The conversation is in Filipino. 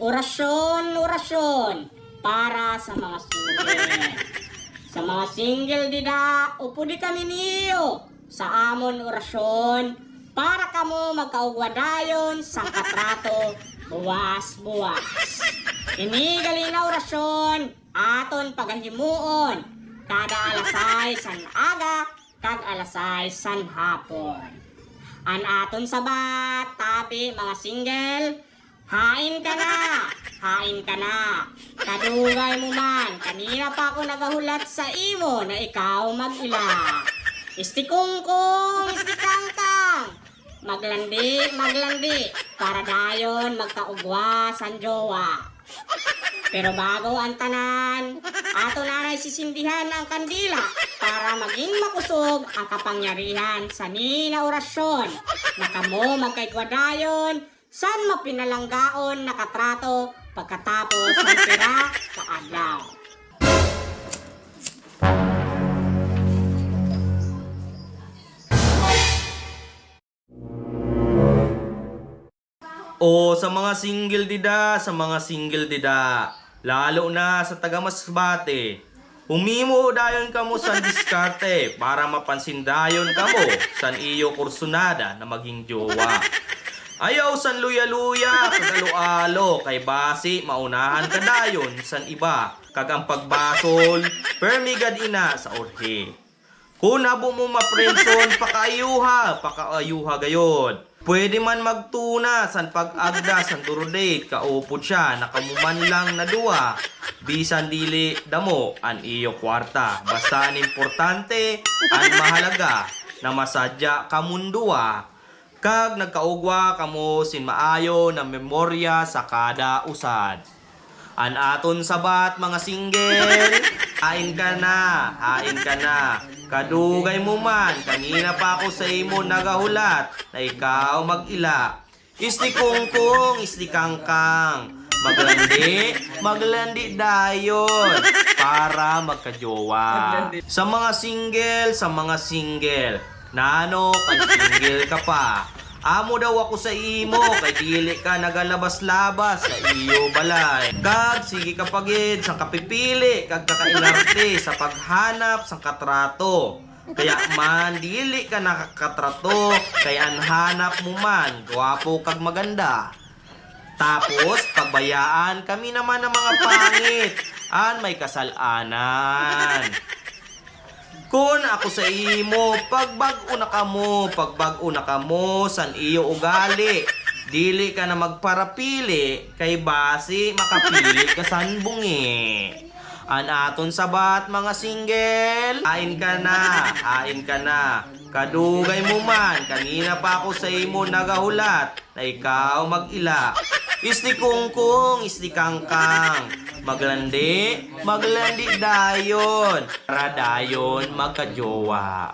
Orasyon, orasyon para sa mga single. Sa mga single dida, upo di kami niyo sa amon orasyon para kamo magkaugwadayon sa katrato buwas-buwas. Ini galing na orasyon aton pagahimuon kada alasay san aga kag alasay san hapon. An aton sabat, tabi mga single, hain ka na, hain ka na. Kadugay mo man, kanina pa ako nagahulat sa imo na ikaw mag-ila. Istikungkong, istikangkang, maglandi, maglandi, para dayon magkaugwa san jowa. Pero bago ang tanan, ato nanay sisindihan ang kandila para maging makusog ang kapangyarihan sa nina orasyon na kamo magkaigwadayon san mapinalanggaon nakatrato pagkatapos ng pira sa adlaw. O sa mga single dida, sa mga single dida, lalo na sa taga Masbate, humimo dayon kamo sa diskarte para mapansin dayon kamo san iyo kursunada na maging jowa. Ayaw san luya-luya, kagalo-alo, kay basi maunahan ka dayon san iba, kag ang pagbasol, permigad ina sa orhe. Kung nabo mo maprenson, pakaayuha, pakaayuha gayod. Pwede man magtuna san pag-agda san durudate, kaupod siya, nakamuman lang na duwa. Bisan dili damo an iyo kwarta. Basta ang importante, ang mahalaga, na masadya kamundua. Kag nagkaugwa kamo sin maayo na memorya sa kada usad. An aton sabat mga single, hain ka na, hain ka na. Kadugay mo man, kanina pa ako sa imo nagahulat na ikaw mag-ila. Isti kungkung, isti kangkang. Maglandi, maglandi dayon para magkajowa. Sa mga single, sa mga single, nano kay single ka pa. Amo daw ako sa imo, kay dili ka nagalabas-labas sa iyo balay. Kag, sige ka pagid, sa kapipili, kag kakainarte sa paghanap sa katrato. Kaya man, dili ka nakakatrato, kay ang hanap mo man, gwapo kag maganda. Tapos, pagbayaan kami naman ng mga pangit, an may kasalanan. Kun ako sa imo, pagbag-o na kamo, pagbag-o na kamo, san iyo ugali. Dili ka na magparapili, kay basi makapili ka san bungi. An aton sabat mga single, hain ka na, hain ka na. Kadugay mo man, kanina pa ako sa imo nagahulat na ikaw mag-ila. Isti kungkung, isti kangkang. Maglandi, maglandi dayon. Para dayon magkajowa.